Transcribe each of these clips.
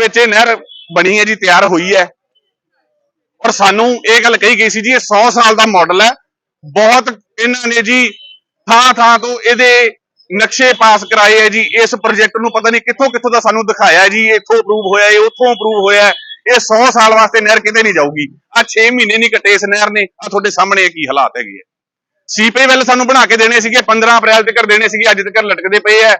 ਵਿੱਚ ਇਹ ਨਹਿਰ ਬਣੀ ਹੈ ਜੀ, ਤਿਆਰ ਹੋਈ ਹੈ। ਔਰ ਸਾਨੂੰ ਇਹ ਗੱਲ ਕਹੀ ਗਈ ਸੀ ਜੀ, ਇਹ 100 ਸਾਲ ਦਾ ਮਾਡਲ ਹੈ। ਬਹੁਤ ਇਹਨਾਂ ਨੇ ਜੀ ਥਾਂ ਥਾਂ ਤੋਂ ਇਹਦੇ ਨਕਸ਼ੇ ਪਾਸ ਕਰਾਏ ਹੈ ਜੀ। ਇਸ ਪ੍ਰੋਜੈਕਟ ਨੂੰ ਪਤਾ ਨਹੀਂ ਕਿੱਥੋਂ ਕਿੱਥੋਂ ਦਾ ਸਾਨੂੰ ਦਿਖਾਇਆ ਜੀ, ਇੱਥੋਂ ਅਪਰੂਵ ਹੋਇਆ ਇਹ ਉੱਥੋਂ ਅਪਰੂਵ ਹੋਇਆ ਇਹ 100 ਸਾਲ ਵਾਸਤੇ ਨਹਿਰ ਕਿਤੇ ਨਹੀਂ ਜਾਊਗੀ। ਆ 6 ਮਹੀਨੇ ਨਹੀਂ ਕੱਟੇ ਇਸ ਨਹਿਰ ਨੇ। ਆ ਤੁਹਾਡੇ ਸਾਹਮਣੇ ਇਹ ਕੀ ਹਾਲਾਤ ਹੈਗੇ ਆ। ਸੀਪੇ ਵੈਲ ਸਾਨੂੰ ਬਣਾ ਕੇ ਦੇਣੇ ਸੀਗੇ 15 ਅਪ੍ਰੈਲ ਤੱਕ ਦੇਣੇ ਸੀਗੇ, ਅੱਜ ਤੱਕ ਲਟਕਦੇ ਪਏ ਆ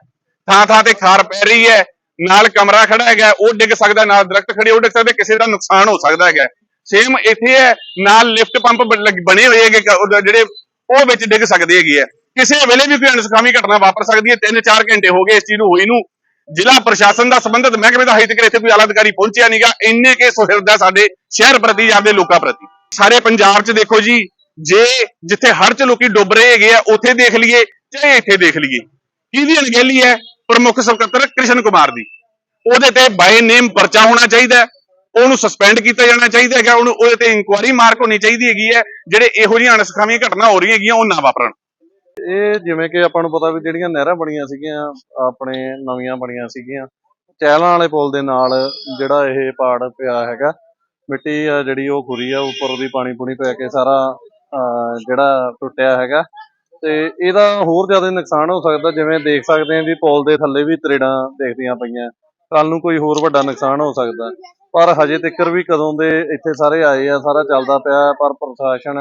ਥਾਂ ਥਾਂ ਤੇ ਖਾਰ ਪੈ ਰਹੀ ਹੈ। ਨਾਲ ਕਮਰਾ ਖੜਾ ਹੈਗਾ, ਉਹ ਡਿੱਗ ਸਕਦਾ, ਨਾਲ ਦਰਖਤ ਖੜੇ, ਉਹ ਡਿੱਗ ਸਕਦੇ, ਕਿਸੇ ਦਾ ਨੁਕਸਾਨ ਹੋ ਸਕਦਾ ਹੈਗਾ। ਸੇਮ ਇੱਥੇ ਹੈ, ਨਾਲ ਲਿਫਟ ਪੰਪ ਬਣੇ ਹੋਏ ਹੈਗੇ ਜਿਹੜੇ ਉਹ ਵਿੱਚ ਡਿੱਗ ਸਕਦੇ ਹੈਗੇ ਆ ਕਿਸੇ ਵੇਲੇ ਵੀ ਕੋਈ ਅਣਸੁਖਾਵੀ ਘਟਨਾ ਵਾਪਰ ਸਕਦੀ ਹੈ 3-4 ਘੰਟੇ ਹੋ ਗਏ ਇਸ ਚੀਜ਼ ਨੂੰ ਹੋਈ ਨੂੰ। ਜ਼ਿਲ੍ਹਾ ਪ੍ਰਸ਼ਾਸਨ ਦਾ ਸੰਬੰਧਿਤ ਮਹਿਕਮੇ ਦਾ ਹਜੇ ਤੱਕ ਇੱਥੇ ਕੋਈ ਆਲਾ ਅਧਿਕਾਰੀ ਪਹੁੰਚਿਆ ਨਹੀਂਗਾ ਇੰਨੇ ਕੇ ਸੁਹਿਰਦ ਹੈ ਸਾਡੇ ਸ਼ਹਿਰ ਪ੍ਰਤੀ ਆਪਦੇ ਲੋਕਾਂ ਪ੍ਰਤੀ। ਸਾਰੇ ਪੰਜਾਬ 'ਚ ਦੇਖੋ ਜੀ, ਜੇ ਜਿੱਥੇ ਹਰ ਚ ਲੋਕੀ ਡੁੱਬ ਰਹੇ ਹੈਗੇ ਆ, ਉੱਥੇ ਦੇਖ ਲਈਏ, ਚਾਹੇ ਇੱਥੇ ਦੇਖ ਲਈਏ। ਕਿਹਦੀ ਅਣਗਹਿਲੀ ਹੈ? ਪ੍ਰਮੁੱਖ ਸਕੱਤਰ ਕ੍ਰਿਸ਼ਨ ਕੁਮਾਰ ਦੀ। ਉਹਦੇ ਤੇ ਬਾਈ ਨੇਮ ਪਰਚਾ ਹੋਣਾ ਚਾਹੀਦਾ ਉਹਨੂੰ ਸਸਪੈਂਡ ਕੀਤਾ ਜਾਣਾ ਚਾਹੀਦਾ ਹੈਗਾ। ਉਹਨੂੰ ਉਹਦੇ ਤੇ ਇਨਕੁਆਇਰੀ ਮਾਰਕ ਹੋਣੀ ਚਾਹੀਦੀ ਹੈਗੀ ਹੈ। ਜਿਹੜੇ ਇਹੋ ਜਿਹੀਆਂ ਅਣਸਖਾਵੀਆਂ ਘਟਨਾ ਹੋ ਰਹੀਆਂ ਹੈਗੀਆਂ ਉਹ ਨਾ ਵਾਪਰਨ। ਇਹ ਜਿਵੇਂ ਕਿ ਆਪਾਂ ਨੂੰ ਪਤਾ ਵੀ ਜਿਹੜੀਆਂ ਨਹਿਰਾਂ ਬਣੀਆਂ ਸੀਗੀਆਂ ਆਪਣੇ ਨਵੀਆਂ ਬਣੀਆਂ ਸੀਗੀਆਂ ਚਹਿਲਾਂ ਵਾਲੇ ਪੁਲ ਦੇ ਨਾਲ ਜਿਹੜਾ ਇਹ ਪਾੜ ਪਿਆ ਹੈਗਾ ਮਿੱਟੀ ਆ ਜਿਹੜੀ ਉਹ ਖੁਰੀ ਆ ਉੱਪਰ ਉਹਦੀ ਪਾਣੀ ਪੂਣੀ ਪੈ ਕੇ ਸਾਰਾ ਅਹ, ਜਿਹੜਾ ਟੁੱਟਿਆ ਹੈਗਾ। ਤੇ ਇਹਦਾ ਹੋਰ ਜ਼ਿਆਦਾ ਨੁਕਸਾਨ ਹੋ ਸਕਦਾ, ਜਿਵੇਂ ਦੇਖ ਸਕਦੇ ਹਾਂ ਵੀ ਪੁਲ ਦੇ ਥੱਲੇ ਵੀ ਤਰੇੜਾਂ ਦੇਖਦੀਆਂ ਪਈਆਂ। ਕੱਲ ਨੂੰ ਕੋਈ ਹੋਰ ਵੱਡਾ ਨੁਕਸਾਨ ਹੋ ਸਕਦਾ। ਪਰ ਹਜੇ ਤੱਕ ਵੀ ਕਦੋਂ ਦੇ ਇੱਥੇ ਸਾਰੇ ਆਏ ਆ, ਸਾਰਾ ਚੱਲਦਾ ਪਿਆ, ਪਰ ਪ੍ਰਸ਼ਾਸਨ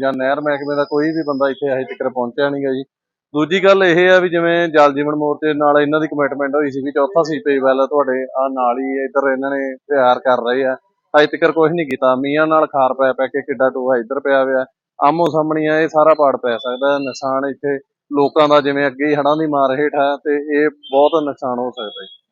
ਜਾਂ ਨਹਿਰ ਮਹਿਕਮੇ ਦਾ ਕੋਈ ਵੀ ਬੰਦਾ ਇੱਥੇ ਹਜੇ ਤੱਕ ਪਹੁੰਚਿਆ ਨਹੀਂਗਾ ਜੀ। ਦੂਜੀ ਗੱਲ ਇਹ ਆ ਵੀ ਜਿਵੇਂ ਜਲ ਜੀਵਨ ਮੋਰਚੇ ਨਾਲ ਇਹਨਾਂ ਦੀ ਕਮਿਟਮੈਂਟ ਹੋਈ ਸੀ ਵੀ ਚੌਥਾ ਸੀਪੇਜ ਵੈਲ ਤੁਹਾਡੇ ਆ ਨਾਲ ਹੀ ਇੱਧਰ ਇਹਨਾਂ ਨੇ ਤਿਆਰ ਕਰ ਰਹੇ ਆ। ਅਜੇ ਤੱਕ ਕੁਝ ਨਹੀਂ ਕੀਤਾ। ਮੀਆਂ ਨਾਲ ਖਾਰ ਪੈ ਪੈ ਕੇ ਕਿੱਡਾ ਟੋਆ ਇੱਧਰ ਪਿਆ ਹੋਇਆ। ਆਮੋ ਸਾਹਮਣੀ ਆ, ਇਹ ਸਾਰਾ ਪਾੜ ਪੈ ਸਕਦਾ ਨੁਕਸਾਨ ਇੱਥੇ ਲੋਕਾਂ ਦਾ ਜਿਵੇਂ ਅੱਗੇ ਹੀ ਹੜ੍ਹਾਂ ਦੀ ਮਾਰ ਹੇਠ ਹੈ ਤੇ ਇਹ ਬਹੁਤ ਨੁਕਸਾਨ ਹੋ ਸਕਦਾ ਹੈ।